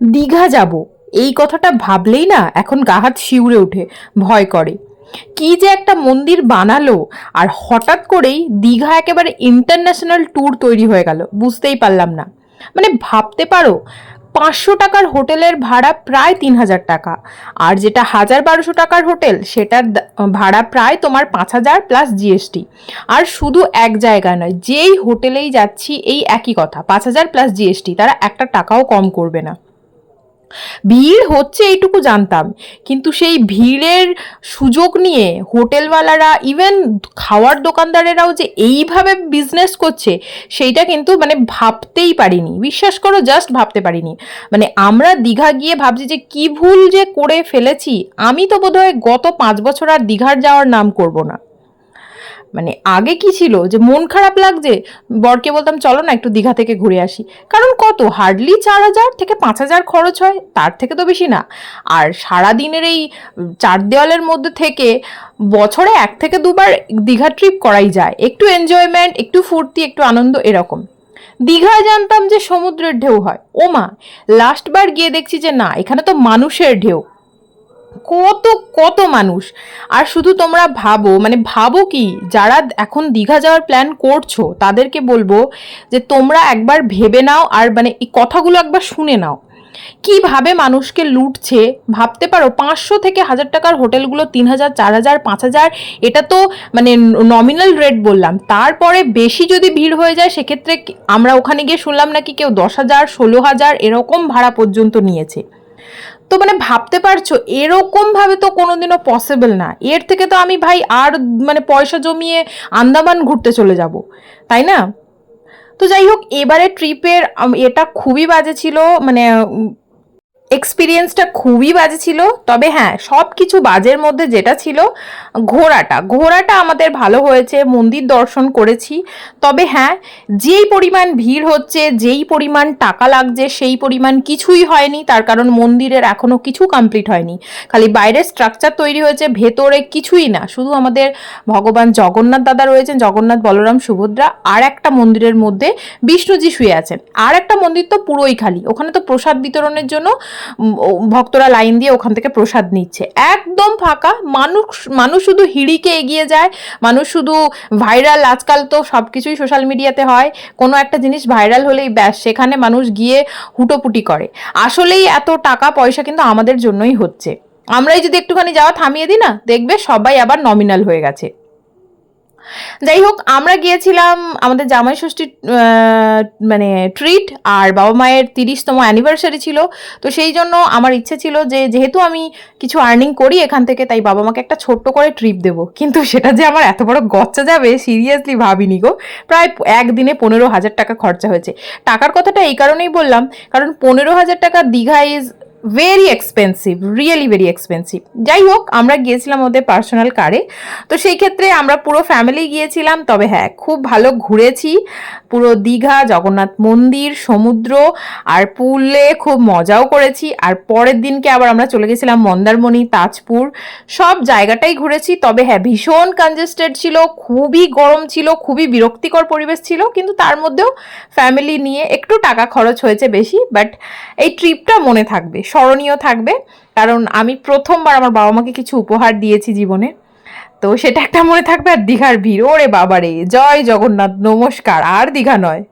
দীঘা যাব। এই কথাটা ভাবলেই না এখন গা হাত শিউরে ওঠে, ভয় করে। কি যে একটা মন্দির বানালো, আর হঠাৎ করেই দীঘা একেবারে ইন্টারন্যাশনাল ট্যুর তৈরি হয়ে গেল, বুঝতেই পারলাম না। মানে ভাবতে পারো, পাঁচশো টাকার হোটেলের ভাড়া প্রায় তিন হাজার টাকা, আর যেটা হাজার বারোশো টাকার হোটেল, সেটার ভাড়া প্রায় তোমার পাঁচ হাজার প্লাস জিএসটি আর শুধু এক জায়গায় নয়, যেই হোটেলেই যাচ্ছি, এই একই কথা, পাঁচ হাজার প্লাস জিএসটি তারা একটা টাকাও কম করবে না। ভিড় হচ্ছে এইটুকু জানতাম। কিন্তু সেই ভিড়ের সুযোগ নিয়ে হোটেলওয়ালারা ইভেন খাওয়ার দোকানদারেরাও যে এইভাবে বিজনেস করছে, সেইটা কিন্তু মানে ভাবতেই পারিনি। বিশ্বাস করো জাস্ট ভাবতে পারিনি। মানে আমরা দীঘা গিয়ে ভাবছি যে কি ভুল যে করে ফেলেছি, আমি তো বোধহয় গত পাঁচ বছর আর দীঘার যাওয়ার নাম করব না। মানে আগে কি ছিল? যে মন খারাপ লাগছে? বরকে বলতাম, চলো না, একটু দীঘা থেকে ঘুরে আসি। কারণ কত? হার্ডলি চার হাজার থেকে পাঁচ হাজার খরচ হয়, তার থেকে তো বেশি না। আর সারাদিনের এই চার দেওয়ালের মধ্যে থেকে বছরে এক থেকে দুবার দীঘা ট্রিপ করাই যায়। একটু এনজয়মেন্ট একটু ফুর্তি, একটু আনন্দ এরকম। দীঘায় জানতাম যে সমুদ্রের ঢেউ হয়। ও মা লাস্ট বার গিয়ে দেখছি যে না, এখানে তো মানুষের ঢেউ। কত কত মানুষ? আর শুধু তোমরা ভাবো মানে ভাবো কি, যারা এখন দীঘা যাওয়ার প্ল্যান করছ, তাদেরকে বলব যে তোমরা একবার ভেবে নাও আর মানে এই কথাগুলো একবার শুনে নাও। কীভাবে মানুষকে লুটছে? ভাবতে পারো, পাঁচশো থেকে হাজার টাকার হোটেলগুলো তিন হাজার, চার হাজার, পাঁচ হাজার, এটা তো মানে নমিনাল রেট বললাম। তারপরে বেশি যদি ভিড় হয়ে যায়, সেক্ষেত্রে আমরা ওখানে গিয়ে শুনলাম নাকি কেউ দশ হাজার, ষোলো হাজার এরকম ভাড়া পর্যন্ত নিয়েছে। তো মানে ভাবতে পারছ এরকম ভাবে তো কোনোদিনও পসিবল না। এর থেকে তো আমি ভাই আর মানে পয়সা জমিয়ে আন্দামান ঘুরতে চলে যাব, তাই না? তো যাই হোক এবারে ট্রিপের এটা খুবই বাজে ছিল মানে এক্সপিরিয়েন্সটা খুবই বাজে ছিল। তবে হ্যাঁ সব কিছু বাজের মধ্যে যেটা ছিল ঘোরাটা ঘোরাটা আমাদের ভালো হয়েছে, মন্দির দর্শন করেছি। তবে হ্যাঁ যেই পরিমাণ ভিড় হচ্ছে, যেই পরিমাণ টাকা লাগছে, সেই পরিমাণ কিছুই হয়নি। তার কারণ মন্দিরের এখনও কিছু কমপ্লিট হয়নি। খালি বাইরের স্ট্রাকচার তৈরি হয়েছে, ভেতরে কিছুই না। শুধু আমাদের ভগবান জগন্নাথ দাদা রয়েছেন, জগন্নাথ বলরাম, সুভদ্রা আর একটা মন্দিরের মধ্যে বিষ্ণুজি শুয়ে আছেন। আর একটা মন্দির তো পুরোই খালি। ওখানে তো প্রসাদ বিতরণের জন্য ভক্তরা লাইন দিয়ে ওখান থেকে প্রসাদ নিচ্ছে। একদম ফাঁকা, মানুষ মানুষ শুধু হিড়িকে এগিয়ে যায়, মানুষ শুধু ভাইরাল, আজকাল তো সব কিছুই সোশ্যাল মিডিয়াতে হয়। কোনো একটা জিনিস ভাইরাল হলেই ব্যাস, সেখানে মানুষ গিয়ে হুটোপুটি করে। আসলেই এত টাকা, পয়সা কিন্তু আমাদের জন্যই হচ্ছে। আমরাই যদি একটুখানি যাওয়া থামিয়ে দিই না, দেখবে সবাই আবার নমিনাল হয়ে গেছে। যাই হোক আমরা গিয়েছিলাম আমাদের জামাই ষষ্ঠীর মানে ট্রিট আর বাবা মায়ের তিরিশতম অ্যানিভার্সারি ছিল। তো সেই জন্য আমার ইচ্ছে ছিল যে, যেহেতু আমি কিছু আর্নিং করি এখান থেকে, তাই বাবা মাকে একটা ছোট্ট করে ট্রিপ দেবো। কিন্তু সেটা যে আমার এত বড় গচ্চা যাবে সিরিয়াসলি ভাবিনি গো। প্রায় একদিনে পনেরো হাজার টাকা খরচা হয়েছে। টাকার কথাটা এই কারণেই বললাম, কারণ পনেরো হাজার টাকা Digha is very expensive really very expensive যাই হোক আমরা গিয়েছিলাম ওদের পার্সোনাল কারে তো সেই ক্ষেত্রে আমরা পুরো ফ্যামিলি গিয়েছিলাম, তবে হ্যাঁ খুব ভালো ঘুরেছি। পুরো দীঘা, জগন্নাথ মন্দির, সমুদ্র আর পুলে খুব মজাও করেছি। আর পরের দিনকে আবার আমরা চলে গেছিলাম মন্দারমণি, তাজপুর। সব জায়গাটাই ঘুরেছি, তবে হ্যাঁ ভীষণ কনজেস্টেড ছিল, খুবই গরম ছিল, খুবই বিরক্তিকর পরিবেশ ছিল, কিন্তু তার মধ্যেও ফ্যামিলি নিয়ে একটু টাকা খরচ হয়েছে বেশি বাট এই ট্রিপটা মনে থাকবে। স্মরণীয় থাকবে। কারণ আমি প্রথমবার আমার বাবা মাকে কিছু উপহার দিয়েছি জীবনে। তো সেটা একটা মনে থাকবে আর দীঘার ভিড়। ওরে বাবারে! জয় জগন্নাথ। নমস্কার। আর দীঘা নয়।